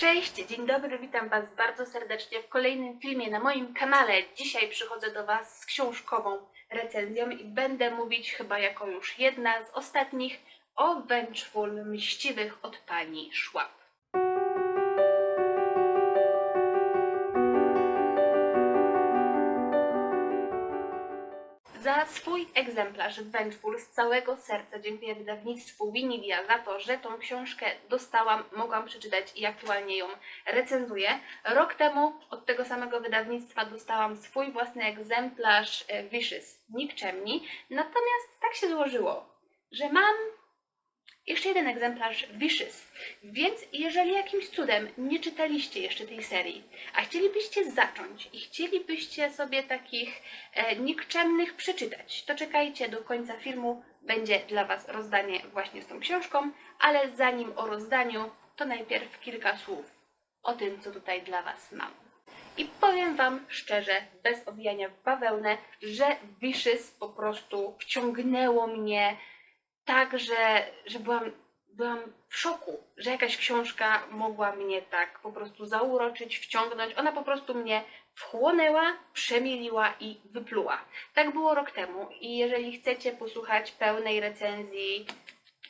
Cześć, dzień dobry, witam Was bardzo serdecznie w kolejnym filmie na moim kanale. Dzisiaj przychodzę do Was z książkową recenzją i będę mówić chyba jako już jedna z ostatnich o Vengeful Mściwych od pani Schwab. Swój egzemplarz Vengeful z całego serca dziękuję wydawnictwu Winidia za to, że tą książkę dostałam, mogłam przeczytać i aktualnie ją recenzuję. Rok temu od tego samego wydawnictwa dostałam swój własny egzemplarz e, Vicious Nikczemni, natomiast tak się złożyło, że mam jeszcze jeden egzemplarz Vicious. Więc jeżeli jakimś cudem nie czytaliście jeszcze tej serii, a chcielibyście zacząć i chcielibyście sobie takich e, nikczemnych przeczytać, to czekajcie do końca filmu. Będzie dla Was rozdanie właśnie z tą książką, ale zanim o rozdaniu, to najpierw kilka słów o tym, co tutaj dla Was mam. I powiem Wam szczerze, bez obijania w bawełnę, że Vicious po prostu wciągnęło mnie tak, że, że byłam, byłam w szoku, że jakaś książka mogła mnie tak po prostu zauroczyć, wciągnąć. Ona po prostu mnie wchłonęła, przemieliła i wypluła. Tak było rok temu i jeżeli chcecie posłuchać pełnej recenzji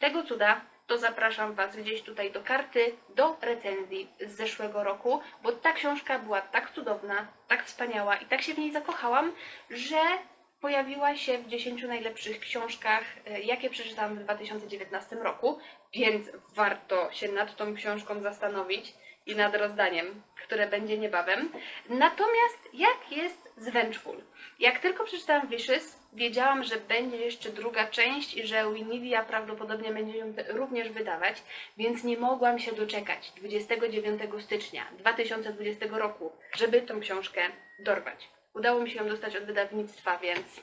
tego cuda, to zapraszam Was gdzieś tutaj do karty, do recenzji z zeszłego roku, bo ta książka była tak cudowna, tak wspaniała i tak się w niej zakochałam, że pojawiła się w 10 najlepszych książkach, e, jakie przeczytałam w 2019 roku, więc warto się nad tą książką zastanowić i nad rozdaniem, które będzie niebawem. Natomiast jak jest z Vengeful? Jak tylko przeczytałam Vicious, wiedziałam, że będzie jeszcze druga część i że Winidia prawdopodobnie będzie ją również wydawać, więc nie mogłam się doczekać 29 stycznia 2020 roku, żeby tą książkę dorwać. Udało mi się ją dostać od wydawnictwa, więc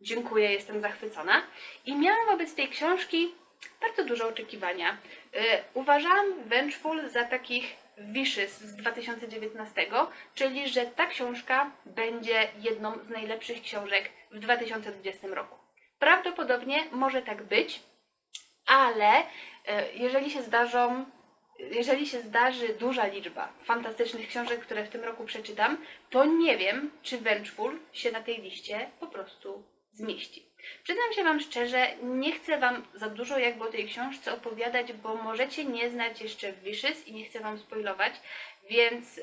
dziękuję, jestem zachwycona. I miałam wobec tej książki bardzo duże oczekiwania. Y, Uważałam Vengeful za takich Vicious z 2019, czyli że ta książka będzie jedną z najlepszych książek w 2020 roku. Prawdopodobnie może tak być, ale y, jeżeli się zdarzą jeżeli się zdarzy duża liczba fantastycznych książek, które w tym roku przeczytam, to nie wiem, czy Vengeful się na tej liście po prostu zmieści. Przyznam się Wam szczerze, nie chcę Wam za dużo jakby o tej książce opowiadać, bo możecie nie znać jeszcze Vicious i nie chcę Wam spoilować, więc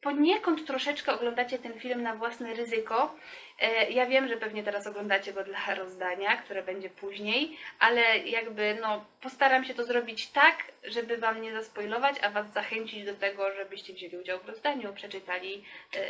poniekąd troszeczkę oglądacie ten film na własne ryzyko. E, Ja wiem, że pewnie teraz oglądacie go dla rozdania, które będzie później, ale jakby no postaram się to zrobić tak, żeby Wam nie zaspoilować, a Was zachęcić do tego, żebyście wzięli udział w rozdaniu, przeczytali e,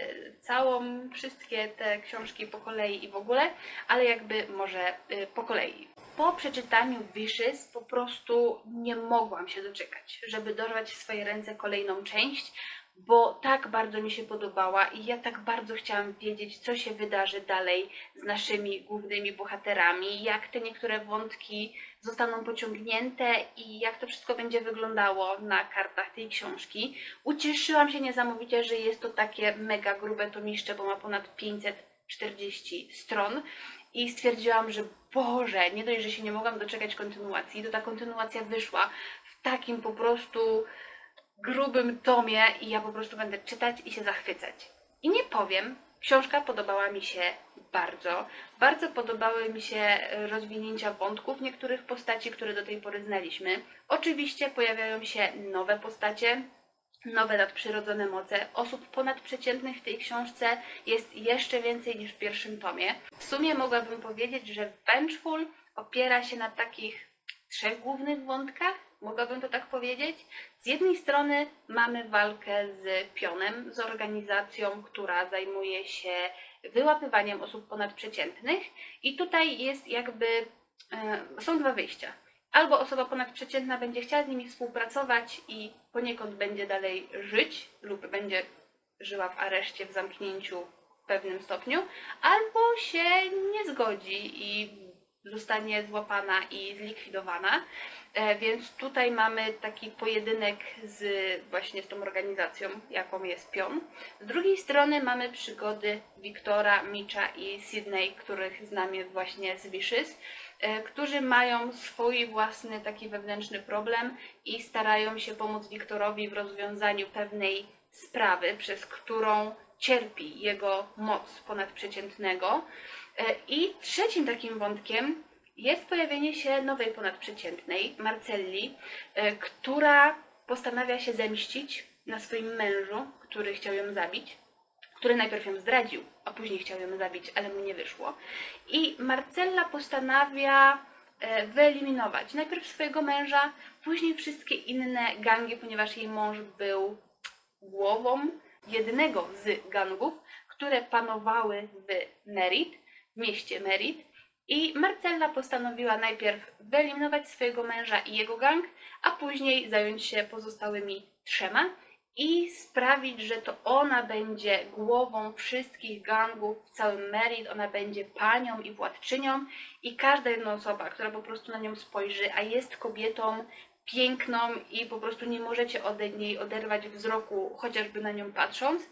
całą, wszystkie te książki po kolei i w ogóle, ale jakby może e, po kolei. Po przeczytaniu Vicious po prostu nie mogłam się doczekać, żeby dorwać w swoje ręce kolejną część, bo tak bardzo mi się podobała i ja tak bardzo chciałam wiedzieć, co się wydarzy dalej z naszymi głównymi bohaterami, jak te niektóre wątki zostaną pociągnięte i jak to wszystko będzie wyglądało na kartach tej książki. Ucieszyłam się niesamowicie, że jest to takie mega grube tomiszcze, bo ma ponad 540 stron i stwierdziłam, że Boże, nie dość, że się nie mogłam doczekać kontynuacji, to ta kontynuacja wyszła w takim po prostu grubym tomie i ja po prostu będę czytać i się zachwycać. I nie powiem, książka podobała mi się bardzo. Bardzo podobały mi się rozwinięcia wątków niektórych postaci, które do tej pory znaliśmy. Oczywiście pojawiają się nowe postacie, nowe nadprzyrodzone moce. Osób ponadprzeciętnych w tej książce jest jeszcze więcej niż w pierwszym tomie. W sumie mogłabym powiedzieć, że Vengeful opiera się na takich trzech głównych wątkach, mogłabym to tak powiedzieć. Z jednej strony mamy walkę z pionem, z organizacją, która zajmuje się wyłapywaniem osób ponadprzeciętnych i tutaj jest jakby, e, są dwa wyjścia. Albo osoba ponadprzeciętna będzie chciała z nimi współpracować i poniekąd będzie dalej żyć lub będzie żyła w areszcie, w zamknięciu w pewnym stopniu, albo się nie zgodzi i zostanie złapana i zlikwidowana. E, Więc tutaj mamy taki pojedynek z właśnie z tą organizacją, jaką jest Pion. Z drugiej strony mamy przygody Wiktora, Mitcha i Sydney, których znamy właśnie z Vicious. e, którzy mają swój własny taki wewnętrzny problem i starają się pomóc Wiktorowi w rozwiązaniu pewnej sprawy, przez którą cierpi jego moc ponadprzeciętnego. E, I trzecim takim wątkiem jest pojawienie się nowej ponadprzeciętnej, Marcelli, e, która postanawia się zemścić na swoim mężu, który chciał ją zabić, który najpierw ją zdradził, a później chciał ją zabić, ale mu nie wyszło. I Marcella postanawia e, wyeliminować najpierw swojego męża, później wszystkie inne gangi, ponieważ jej mąż był głową jednego z gangów, które panowały w Merit, w mieście Merit. I Marcella postanowiła najpierw wyeliminować swojego męża i jego gang, a później zająć się pozostałymi trzema i sprawić, że to ona będzie głową wszystkich gangów w całym Merit, ona będzie panią i władczynią i każda jedna osoba, która po prostu na nią spojrzy, a jest kobietą piękną i po prostu nie możecie ode niej oderwać wzroku, chociażby na nią patrząc,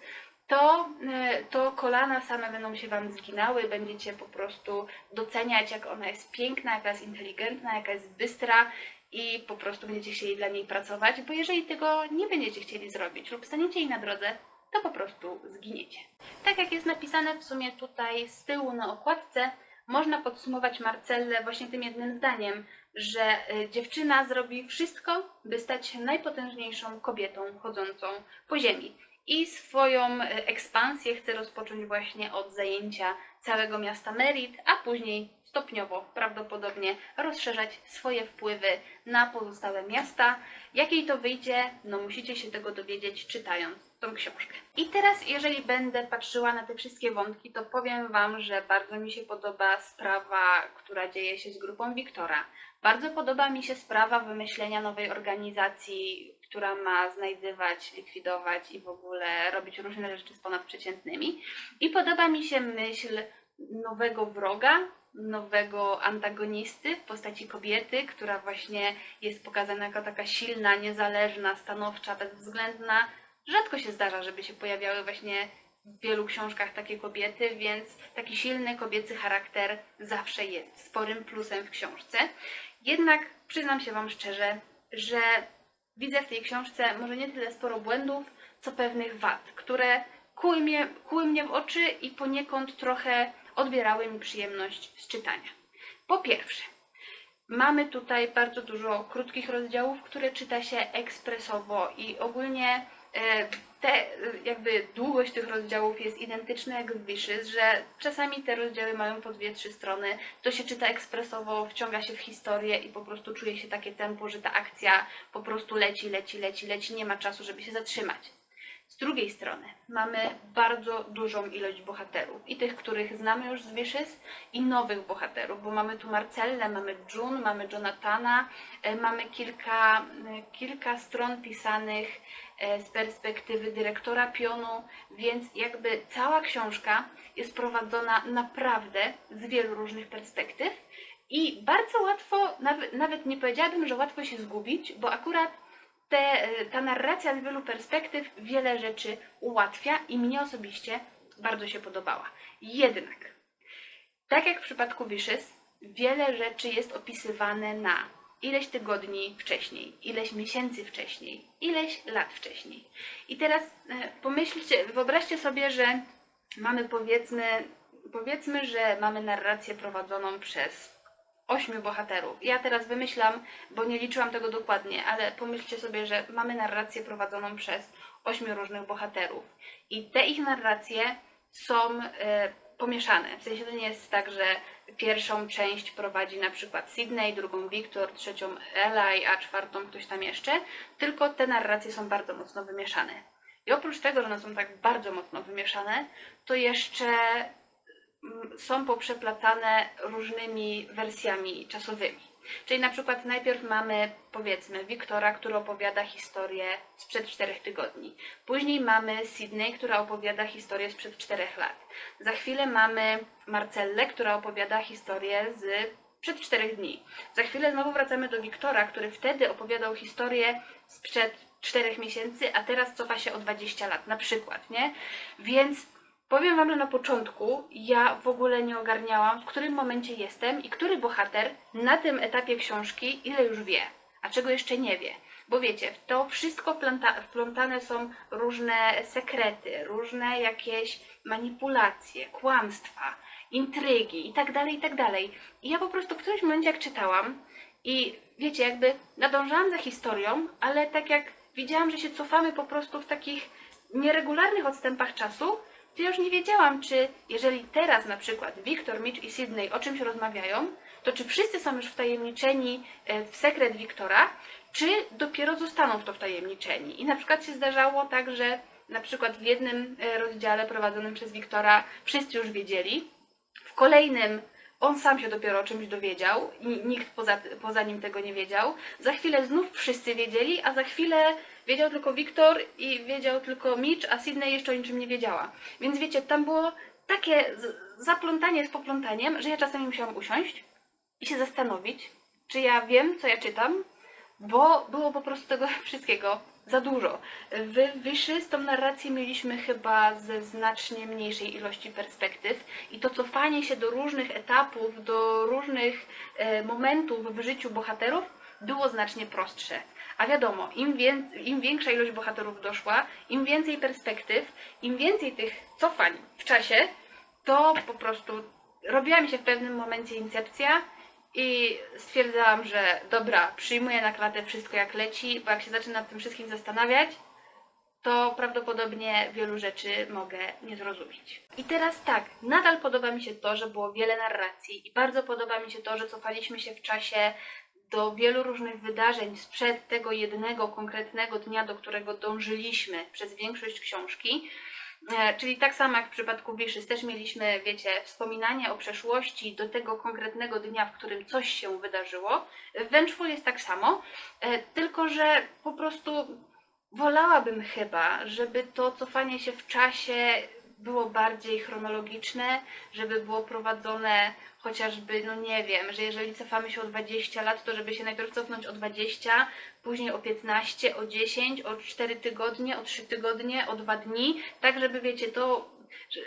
to, e, to kolana same będą się Wam zginały, będziecie po prostu doceniać, jak ona jest piękna, jaka jest inteligentna, jaka jest bystra i po prostu będziecie chcieli dla niej pracować, bo jeżeli tego nie będziecie chcieli zrobić lub staniecie jej na drodze, to po prostu zginiecie. Tak jak jest napisane w sumie tutaj z tyłu na okładce, można podsumować Marcellę właśnie tym jednym zdaniem, że y, dziewczyna zrobi wszystko, by stać się najpotężniejszą kobietą chodzącą po ziemi. I swoją y, ekspansję chce rozpocząć właśnie od zajęcia całego miasta Merit, a później stopniowo prawdopodobnie rozszerzać swoje wpływy na pozostałe miasta. Jak jej to wyjdzie, no musicie się tego dowiedzieć czytając tą książkę. I teraz, jeżeli będę patrzyła na te wszystkie wątki, to powiem Wam, że bardzo mi się podoba sprawa, która dzieje się z grupą Wiktora. Bardzo podoba mi się sprawa wymyślenia nowej organizacji, która ma znajdywać, likwidować i w ogóle robić różne rzeczy z ponadprzeciętnymi. I podoba mi się myśl nowego wroga, nowego antagonisty w postaci kobiety, która właśnie jest pokazana jako taka silna, niezależna, stanowcza, bezwzględna. Rzadko się zdarza, żeby się pojawiały właśnie w wielu książkach takie kobiety, więc taki silny kobiecy charakter zawsze jest sporym plusem w książce. Jednak przyznam się Wam szczerze, że widzę w tej książce może nie tyle sporo błędów, co pewnych wad, które kuły mnie, kuły mnie w oczy i poniekąd trochę odbierały mi przyjemność z czytania. Po pierwsze, mamy tutaj bardzo dużo krótkich rozdziałów, które czyta się ekspresowo i ogólnie te, e, jakby długość tych rozdziałów jest identyczna jak w Wishes, że czasami te rozdziały mają po dwie, trzy strony, to się czyta ekspresowo, wciąga się w historię i po prostu czuje się takie tempo, że ta akcja po prostu leci, leci, leci, leci, nie ma czasu, żeby się zatrzymać. Z drugiej strony mamy bardzo dużą ilość bohaterów i tych, których znamy już z Wishes i nowych bohaterów, bo mamy tu Marcellę, mamy June, mamy Jonathana, e, mamy kilka, e, kilka stron pisanych z perspektywy dyrektora pionu, więc jakby cała książka jest prowadzona naprawdę z wielu różnych perspektyw i bardzo łatwo, nawet, nie powiedziałabym, że łatwo się zgubić, bo akurat te, ta narracja z wielu perspektyw wiele rzeczy ułatwia i mnie osobiście bardzo się podobała. Jednak, tak jak w przypadku Wishes, wiele rzeczy jest opisywane na ileś tygodni wcześniej, ileś miesięcy wcześniej, ileś lat wcześniej. I teraz e, pomyślcie, wyobraźcie sobie, że mamy powiedzmy, powiedzmy, że mamy narrację prowadzoną przez ośmiu bohaterów. Ja teraz wymyślam, bo nie liczyłam tego dokładnie, ale pomyślcie sobie, że mamy narrację prowadzoną przez ośmiu różnych bohaterów. I te ich narracje są e, pomieszane. W sensie to nie jest tak, że pierwszą część prowadzi na przykład Sydney, drugą Victor, trzecią Eli, a czwartą ktoś tam jeszcze, tylko te narracje są bardzo mocno wymieszane. I oprócz tego, że one są tak bardzo mocno wymieszane, to jeszcze mm, są poprzeplatane różnymi wersjami czasowymi. Czyli na przykład najpierw mamy, powiedzmy, Wiktora, który opowiada historię sprzed czterech tygodni. Później mamy Sydney, która opowiada historię sprzed czterech lat. Za chwilę mamy Marcellę, która opowiada historię z przed czterech dni. Za chwilę znowu wracamy do Wiktora, który wtedy opowiadał historię sprzed czterech miesięcy, a teraz cofa się o 20 lat, na przykład, nie? Więc Powiem Wam, że na początku ja w ogóle nie ogarniałam, w którym momencie jestem i który bohater na tym etapie książki ile już wie, a czego jeszcze nie wie. Bo wiecie, w to wszystko wpląta- wplątane są różne sekrety, różne jakieś manipulacje, kłamstwa, intrygi i tak dalej, i tak. I ja po prostu w którymś momencie jak czytałam i wiecie, jakby nadążałam za historią, ale tak jak widziałam, że się cofamy po prostu w takich nieregularnych odstępach czasu, ja już nie wiedziałam, czy jeżeli teraz na przykład Wiktor, Mitch i Sydney o czymś rozmawiają, to czy wszyscy są już wtajemniczeni e, w sekret Wiktora, czy dopiero zostaną w to wtajemniczeni. I na przykład się zdarzało tak, że na przykład w jednym e, rozdziale prowadzonym przez Wiktora wszyscy już wiedzieli, w kolejnym on sam się dopiero o czymś dowiedział i nikt poza, poza nim tego nie wiedział. Za chwilę znów wszyscy wiedzieli, a za chwilę wiedział tylko Wiktor i wiedział tylko Mitch, a Sydney jeszcze o niczym nie wiedziała. Więc wiecie, tam było takie zaplątanie z poplątaniem, że ja czasami musiałam usiąść i się zastanowić, czy ja wiem, co ja czytam, bo było po prostu tego wszystkiego za dużo. W Wyszy z tą narracją mieliśmy chyba ze znacznie mniejszej ilości perspektyw i to cofanie się do różnych etapów, do różnych e, momentów w życiu bohaterów było znacznie prostsze. A wiadomo, im, im większa ilość bohaterów doszła, im więcej perspektyw, im więcej tych cofań w czasie, to po prostu robiła mi się w pewnym momencie incepcja i stwierdzałam, że dobra, przyjmuję na klatę wszystko jak leci, bo jak się zacznę nad tym wszystkim zastanawiać, to prawdopodobnie wielu rzeczy mogę nie zrozumieć. I teraz tak, nadal podoba mi się to, że było wiele narracji i bardzo podoba mi się to, że cofaliśmy się w czasie do wielu różnych wydarzeń sprzed tego jednego konkretnego dnia, do którego dążyliśmy przez większość książki. E, Czyli tak samo jak w przypadku Wiszys, też mieliśmy, wiecie, wspominanie o przeszłości do tego konkretnego dnia, w którym coś się wydarzyło. W Vengeful jest tak samo, e, tylko że po prostu wolałabym chyba, żeby to cofanie się w czasie było bardziej chronologiczne, żeby było prowadzone chociażby, no nie wiem, że jeżeli cofamy się o 20 lat, to żeby się najpierw cofnąć o 20, później o 15, o 10, o 4 tygodnie, o 3 tygodnie, o 2 dni, tak żeby wiecie, to że-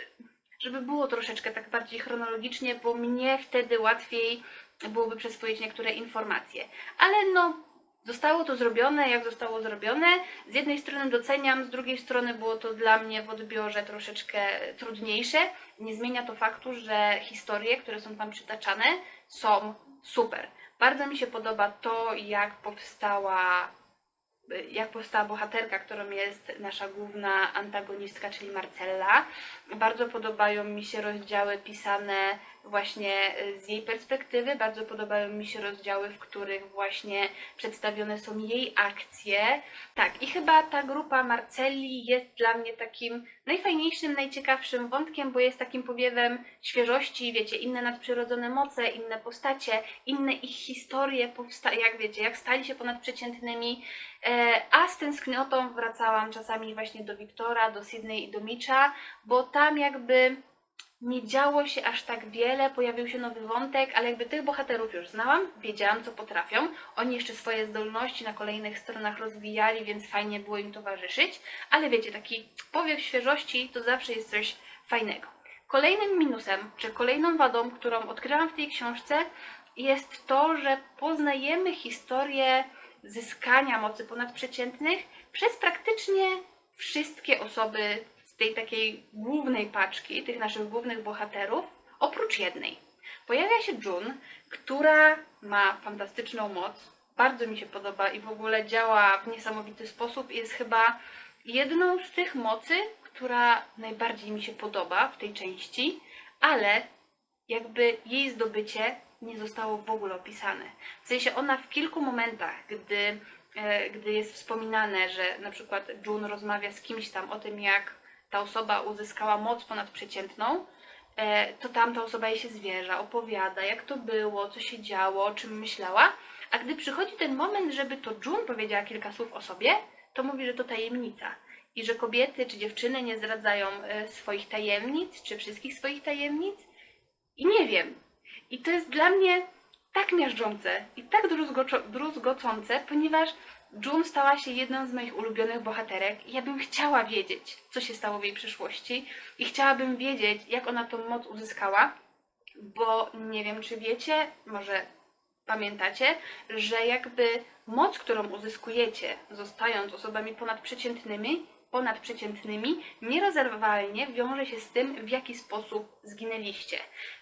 żeby było troszeczkę tak bardziej chronologicznie, bo mnie wtedy łatwiej byłoby przyswoić niektóre informacje. Ale no, zostało to zrobione, jak zostało zrobione. Z jednej strony doceniam, z drugiej strony było to dla mnie w odbiorze troszeczkę trudniejsze. Nie zmienia to faktu, że historie, które są tam przytaczane, są super. Bardzo mi się podoba to, jak powstała jak powstała bohaterka, którą jest nasza główna antagonistka, czyli Marcella. Bardzo podobają mi się rozdziały pisane właśnie y, z jej perspektywy, bardzo podobają mi się rozdziały, w których właśnie przedstawione są jej akcje. Tak, i chyba ta grupa Marcelli jest dla mnie takim najfajniejszym, najciekawszym wątkiem, bo jest takim powiewem świeżości, wiecie, inne nadprzyrodzone moce, inne postacie, inne ich historie, jak wiecie, jak stali się ponadprzeciętnymi, E, A z tęskniotą wracałam czasami właśnie do Wiktora, do Sydney i do Mitcha, bo tam jakby nie działo się aż tak wiele, pojawił się nowy wątek, ale jakby tych bohaterów już znałam, wiedziałam co potrafią. Oni jeszcze swoje zdolności na kolejnych stronach rozwijali, więc fajnie było im towarzyszyć, ale wiecie, taki powiew świeżości to zawsze jest coś fajnego. Kolejnym minusem, czy kolejną wadą, którą odkryłam w tej książce, jest to, że poznajemy historię zyskania mocy ponadprzeciętnych przez praktycznie wszystkie osoby z tej takiej głównej paczki, tych naszych głównych bohaterów, oprócz jednej. Pojawia się June, która ma fantastyczną moc, bardzo mi się podoba i w ogóle działa w niesamowity sposób. Jest chyba jedną z tych mocy, która najbardziej mi się podoba w tej części, ale jakby jej zdobycie nie zostało w ogóle opisane. W sensie ona w kilku momentach, gdy, e, gdy jest wspominane, że na przykład June rozmawia z kimś tam o tym, jak ta osoba uzyskała moc ponadprzeciętną, e, to tam ta osoba jej się zwierza, opowiada, jak to było, co się działo, o czym myślała. A gdy przychodzi ten moment, żeby to June powiedziała kilka słów o sobie, to mówi, że to tajemnica. I że kobiety czy dziewczyny nie zdradzają e, swoich tajemnic, czy wszystkich swoich tajemnic. I nie wiem. I to jest dla mnie tak miażdżące i tak druzgocące, ponieważ June stała się jedną z moich ulubionych bohaterek i ja bym chciała wiedzieć, co się stało w jej przyszłości i chciałabym wiedzieć, jak ona tą moc uzyskała, bo nie wiem, czy wiecie, może pamiętacie, że jakby moc, którą uzyskujecie, zostając osobami ponadprzeciętnymi, ponadprzeciętnymi, nierozerwalnie wiąże się z tym, w jaki sposób zginęliście.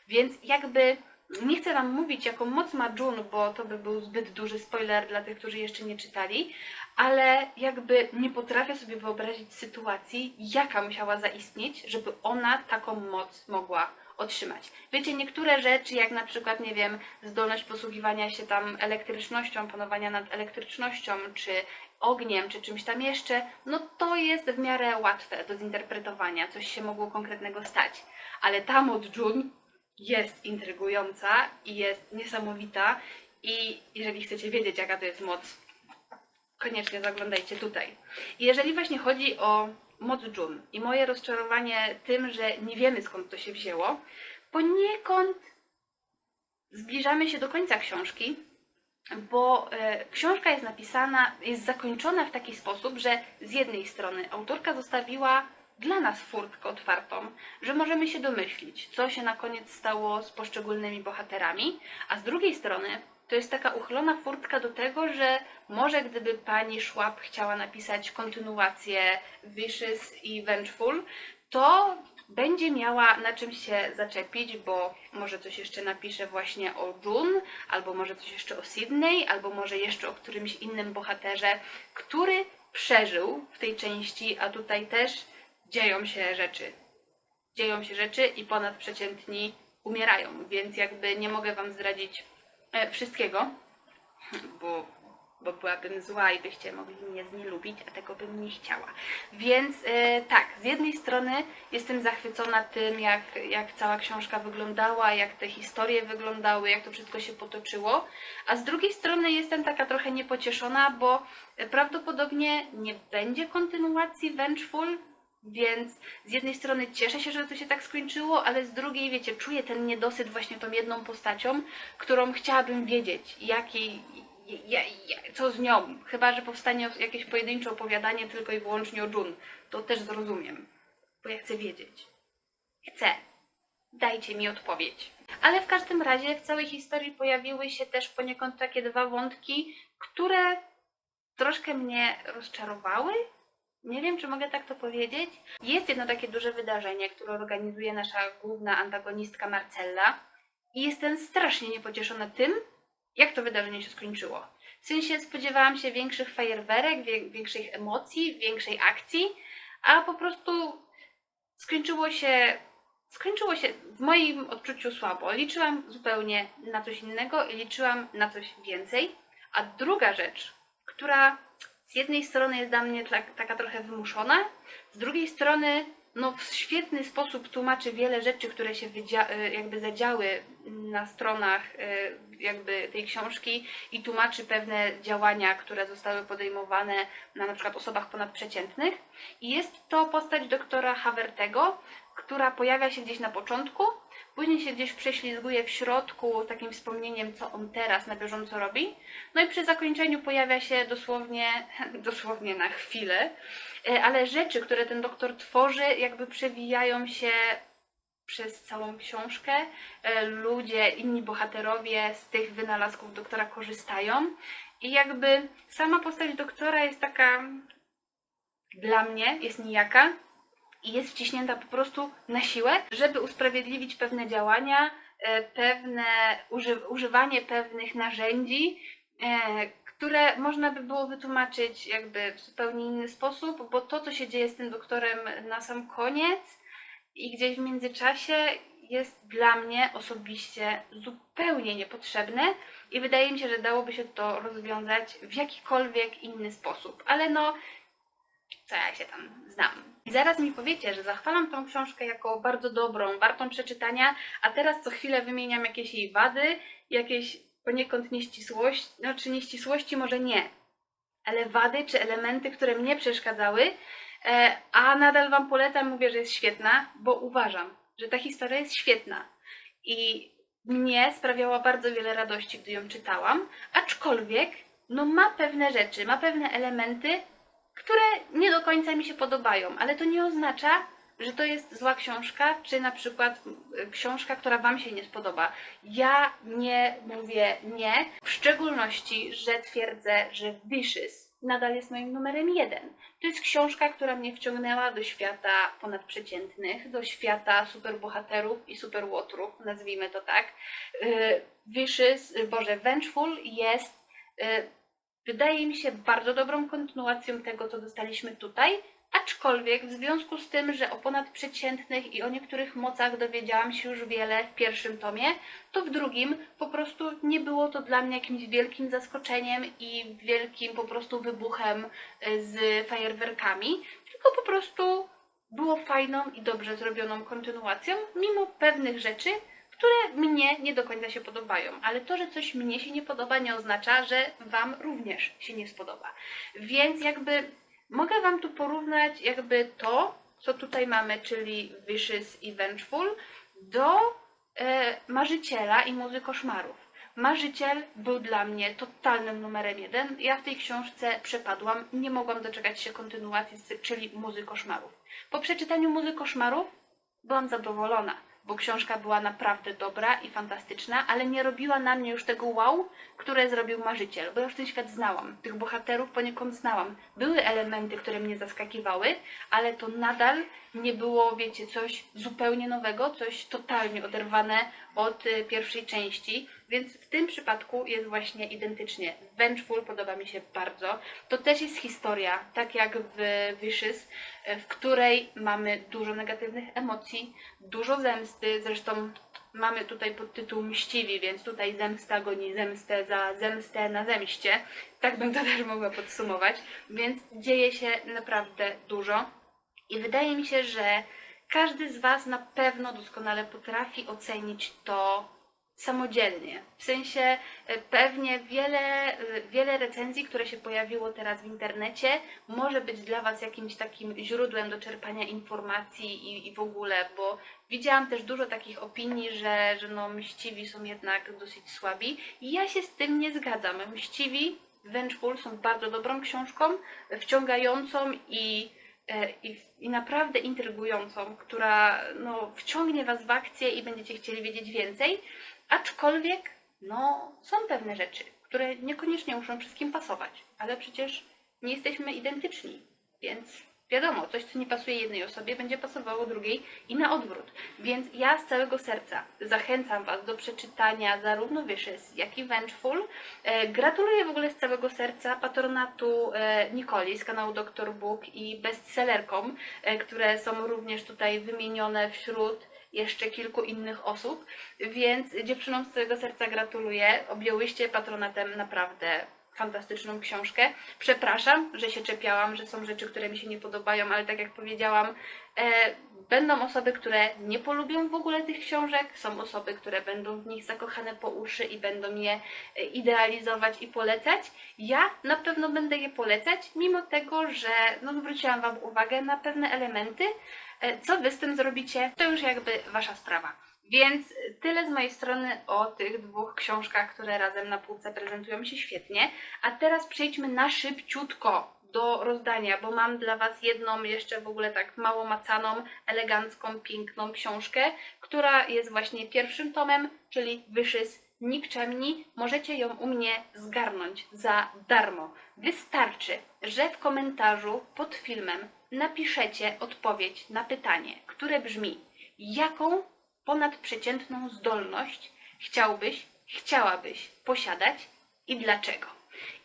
Więc jakby nie chcę Wam mówić, jaką moc ma June, bo to by był zbyt duży spoiler dla tych, którzy jeszcze nie czytali, ale jakby nie potrafię sobie wyobrazić sytuacji, jaka musiała zaistnieć, żeby ona taką moc mogła otrzymać. Wiecie, niektóre rzeczy, jak na przykład, nie wiem, zdolność posługiwania się tam elektrycznością, panowania nad elektrycznością, czy ogniem, czy czymś tam jeszcze, no to jest w miarę łatwe do zinterpretowania, coś się mogło konkretnego stać. Ale ta moc June jest intrygująca i jest niesamowita i jeżeli chcecie wiedzieć, jaka to jest moc, koniecznie zaglądajcie tutaj. I jeżeli właśnie chodzi o moc Jun i moje rozczarowanie tym, że nie wiemy skąd to się wzięło, poniekąd zbliżamy się do końca książki, bo e, książka jest napisana, jest zakończona w taki sposób, że z jednej strony autorka zostawiła dla nas furtkę otwartą, że możemy się domyślić, co się na koniec stało z poszczególnymi bohaterami, a z drugiej strony to jest taka uchylona furtka do tego, że może gdyby pani Schwab chciała napisać kontynuację Vicious i Vengeful, to będzie miała na czym się zaczepić, bo może coś jeszcze napisze właśnie o June, albo może coś jeszcze o Sydney, albo może jeszcze o którymś innym bohaterze, który przeżył w tej części, a tutaj też dzieją się rzeczy. Dzieją się rzeczy i ponadprzeciętni umierają, więc jakby nie mogę Wam zdradzić e, wszystkiego, bo, bo byłabym zła i byście mogli mnie znielubić, a tego bym nie chciała. Więc e, tak, z jednej strony jestem zachwycona tym, jak, jak cała książka wyglądała, jak te historie wyglądały, jak to wszystko się potoczyło, a z drugiej strony jestem taka trochę niepocieszona, bo e, prawdopodobnie nie będzie kontynuacji Vengeful, więc z jednej strony cieszę się, że to się tak skończyło, ale z drugiej, wiecie, czuję ten niedosyt właśnie tą jedną postacią, którą chciałabym wiedzieć, jakiej, ja, ja, co z nią. Chyba, że powstanie jakieś pojedyncze opowiadanie tylko i wyłącznie o Jun. To też zrozumiem, bo ja chcę wiedzieć. Chcę. Dajcie mi odpowiedź. Ale w każdym razie w całej historii pojawiły się też poniekąd takie dwa wątki, które troszkę mnie rozczarowały, nie wiem, czy mogę tak to powiedzieć. Jest jedno takie duże wydarzenie, które organizuje nasza główna antagonistka Marcella i jestem strasznie niepocieszona tym, jak to wydarzenie się skończyło. W sensie spodziewałam się większych fajerwerek, większych emocji, większej akcji, a po prostu skończyło się, skończyło się w moim odczuciu słabo. Liczyłam zupełnie na coś innego i liczyłam na coś więcej. A druga rzecz, która z jednej strony jest dla mnie tak, taka trochę wymuszona, z drugiej strony no, w świetny sposób tłumaczy wiele rzeczy, które się y, jakby zadziały na stronach y, jakby tej książki i tłumaczy pewne działania, które zostały podejmowane na na przykład osobach ponadprzeciętnych. I jest to postać doktora Havertego, która pojawia się gdzieś na początku, później się gdzieś prześlizguje w środku takim wspomnieniem, co on teraz na bieżąco robi. No i przy zakończeniu pojawia się dosłownie, dosłownie na chwilę, E, ale rzeczy, które ten doktor tworzy, jakby przewijają się przez całą książkę. E, Ludzie, inni bohaterowie z tych wynalazków doktora korzystają i jakby sama postać doktora jest taka dla mnie, jest nijaka i jest wciśnięta po prostu na siłę, żeby usprawiedliwić pewne działania, e, pewne uży, używanie pewnych narzędzi, e, które można by było wytłumaczyć jakby w zupełnie inny sposób, bo to, co się dzieje z tym doktorem na sam koniec i gdzieś w międzyczasie jest dla mnie osobiście zupełnie niepotrzebne i wydaje mi się, że dałoby się to rozwiązać w jakikolwiek inny sposób. Ale no, co ja się tam znam. Zaraz mi powiecie, że zachwalam tą książkę jako bardzo dobrą, wartą przeczytania, a teraz co chwilę wymieniam jakieś jej wady, jakieś poniekąd nieścisłości, znaczy nieścisłości może nie, ale wady czy elementy, które mnie przeszkadzały, e, a nadal Wam polecam, mówię, że jest świetna, bo uważam, że ta historia jest świetna i mnie sprawiała bardzo wiele radości, gdy ją czytałam, aczkolwiek no ma pewne rzeczy, ma pewne elementy, które nie do końca mi się podobają, ale to nie oznacza, że to jest zła książka, czy na przykład y, książka, która Wam się nie spodoba. Ja nie mówię nie, w szczególności, że twierdzę, że Vicious nadal jest moim numerem jeden. To jest książka, która mnie wciągnęła do świata ponadprzeciętnych, do świata superbohaterów i superłotrów, nazwijmy to tak. Y, Vicious, y, Boże, Vengeful jest, y, wydaje mi się, bardzo dobrą kontynuacją tego, co dostaliśmy tutaj, aczkolwiek w związku z tym, że o ponadprzeciętnych i o niektórych mocach dowiedziałam się już wiele w pierwszym tomie, to w drugim po prostu nie było to dla mnie jakimś wielkim zaskoczeniem i wielkim po prostu wybuchem y, z fajerwerkami, tylko po prostu było fajną i dobrze zrobioną kontynuacją, mimo pewnych rzeczy, które mnie nie do końca się podobają. Ale to, że coś mnie się nie podoba, nie oznacza, że Wam również się nie spodoba. Więc jakby mogę Wam tu porównać jakby to, co tutaj mamy, czyli Vicious i Vengeful, do e, Marzyciela i Muzy Koszmarów. Marzyciel był dla mnie totalnym numerem jeden. Ja w tej książce przepadłam, nie mogłam doczekać się kontynuacji, czyli Muzy Koszmarów. Po przeczytaniu Muzy Koszmarów byłam zadowolona, bo książka była naprawdę dobra i fantastyczna, ale nie robiła na mnie już tego wow, które zrobił Marzyciel, bo ja już ten świat znałam, tych bohaterów poniekąd znałam. Były elementy, które mnie zaskakiwały, ale to nadal nie było, wiecie, coś zupełnie nowego, coś totalnie oderwane od y, pierwszej części, więc w tym przypadku jest właśnie identycznie. Vengeful podoba mi się bardzo. To też jest historia, tak jak w Vicious, y, w której mamy dużo negatywnych emocji, dużo zemsty, zresztą mamy tutaj podtytuł Mściwi, więc tutaj zemsta goni zemstę za zemstę na zemście. Tak bym to też mogła podsumować, więc dzieje się naprawdę dużo. I wydaje mi się, że każdy z Was na pewno doskonale potrafi ocenić to samodzielnie. W sensie e, pewnie wiele, e, wiele recenzji, które się pojawiło teraz w internecie, może być dla Was jakimś takim źródłem do czerpania informacji i, i w ogóle, bo widziałam też dużo takich opinii, że, że no, mściwi są jednak dosyć słabi i ja się z tym nie zgadzam. Mściwi Vengeful są bardzo dobrą książką, wciągającą i i, i naprawdę intrygującą, która no, wciągnie Was w akcję i będziecie chcieli wiedzieć więcej. Aczkolwiek, no, są pewne rzeczy, które niekoniecznie muszą wszystkim pasować, ale przecież nie jesteśmy identyczni, więc wiadomo, coś, co nie pasuje jednej osobie, będzie pasowało drugiej i na odwrót. Więc ja z całego serca zachęcam Was do przeczytania zarówno Vicious, jak i Vengeful. E, gratuluję w ogóle z całego serca patronatu e, Nikoli z kanału Dr. Book i bestsellerkom, e, które są również tutaj wymienione wśród jeszcze kilku innych osób, więc dziewczynom z całego serca gratuluję. Objęłyście patronatem naprawdę fantastyczną książkę. Przepraszam, że się czepiałam, że są rzeczy, które mi się nie podobają, ale tak jak powiedziałam, e, będą osoby, które nie polubią w ogóle tych książek, są osoby, które będą w nich zakochane po uszy i będą je e, idealizować i polecać. Ja na pewno będę je polecać, mimo tego, że no, zwróciłam Wam uwagę na pewne elementy. E, Co Wy z tym zrobicie, to już jakby Wasza sprawa. Więc tyle z mojej strony o tych dwóch książkach, które razem na półce prezentują się świetnie. A teraz przejdźmy na szybciutko do rozdania, bo mam dla Was jedną jeszcze w ogóle tak mało macaną, elegancką, piękną książkę, która jest właśnie pierwszym tomem, czyli Vicious Nikczemni. Możecie ją u mnie zgarnąć za darmo. Wystarczy, że w komentarzu pod filmem napiszecie odpowiedź na pytanie, które brzmi: jaką ponadprzeciętną zdolność chciałbyś, chciałabyś posiadać i dlaczego?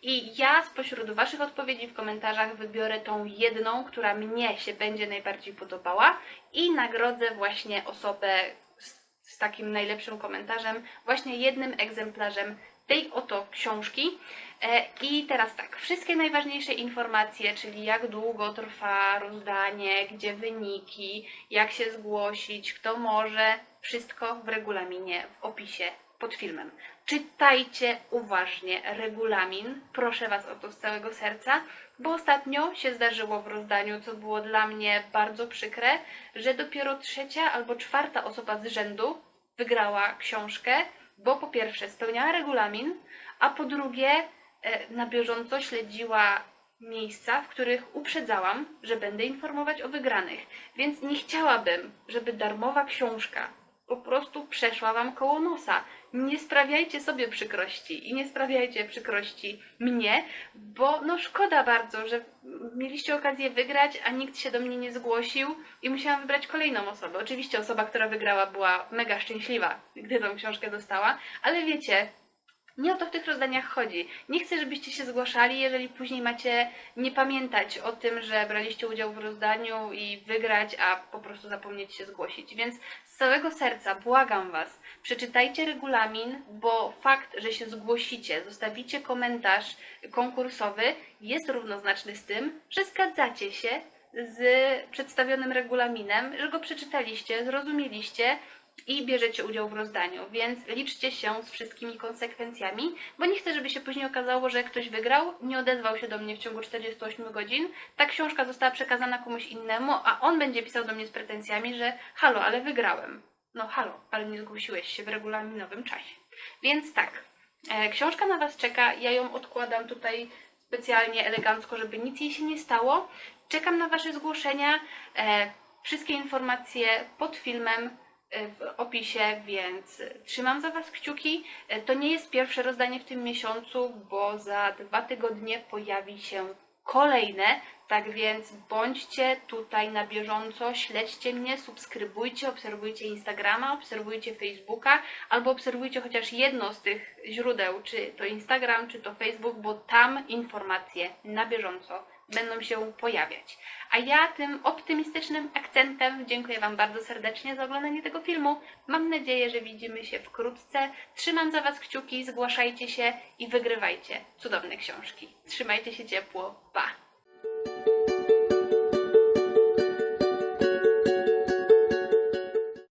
I ja spośród Waszych odpowiedzi w komentarzach wybiorę tą jedną, która mnie się będzie najbardziej podobała i nagrodzę właśnie osobę z, z takim najlepszym komentarzem, właśnie jednym egzemplarzem tej oto książki. E, I teraz tak, wszystkie najważniejsze informacje, czyli jak długo trwa rozdanie, gdzie wyniki, jak się zgłosić, kto może, wszystko w regulaminie, w opisie pod filmem. Czytajcie uważnie regulamin, proszę Was o to z całego serca, bo ostatnio się zdarzyło w rozdaniu, co było dla mnie bardzo przykre, że dopiero trzecia albo czwarta osoba z rzędu wygrała książkę, bo po pierwsze spełniała regulamin, a po drugie na bieżąco śledziła miejsca, w których uprzedzałam, że będę informować o wygranych. Więc nie chciałabym, żeby darmowa książka po prostu przeszła wam koło nosa. Nie sprawiajcie sobie przykrości i nie sprawiajcie przykrości mnie, bo no szkoda bardzo, że mieliście okazję wygrać, a nikt się do mnie nie zgłosił i musiałam wybrać kolejną osobę. Oczywiście osoba, która wygrała była mega szczęśliwa, gdy tą książkę dostała, ale wiecie, nie o to w tych rozdaniach chodzi. Nie chcę, żebyście się zgłaszali, jeżeli później macie nie pamiętać o tym, że braliście udział w rozdaniu i wygrać, a po prostu zapomnieć się zgłosić. Więc z całego serca błagam Was, przeczytajcie regulamin, bo fakt, że się zgłosicie, zostawicie komentarz konkursowy, jest równoznaczny z tym, że zgadzacie się z przedstawionym regulaminem, że go przeczytaliście, zrozumieliście i bierzecie udział w rozdaniu, więc liczcie się z wszystkimi konsekwencjami, bo nie chcę, żeby się później okazało, że ktoś wygrał, nie odezwał się do mnie w ciągu 48 godzin, ta książka została przekazana komuś innemu, a on będzie pisał do mnie z pretensjami, że halo, ale wygrałem. No halo, ale nie zgłosiłeś się w regulaminowym czasie. Więc tak, e, książka na Was czeka, ja ją odkładam tutaj specjalnie elegancko, żeby nic jej się nie stało. Czekam na Wasze zgłoszenia. E, wszystkie informacje pod filmem w opisie, więc trzymam za Was kciuki. E, To nie jest pierwsze rozdanie w tym miesiącu, bo za dwa tygodnie pojawi się kolejne. Tak więc bądźcie tutaj na bieżąco, śledźcie mnie, subskrybujcie, obserwujcie Instagrama, obserwujcie Facebooka, albo obserwujcie chociaż jedno z tych źródeł, czy to Instagram, czy to Facebook, bo tam informacje na bieżąco będą się pojawiać. A ja tym optymistycznym akcentem dziękuję Wam bardzo serdecznie za oglądanie tego filmu. Mam nadzieję, że widzimy się wkrótce. Trzymam za Was kciuki, zgłaszajcie się i wygrywajcie cudowne książki. Trzymajcie się ciepło. Pa!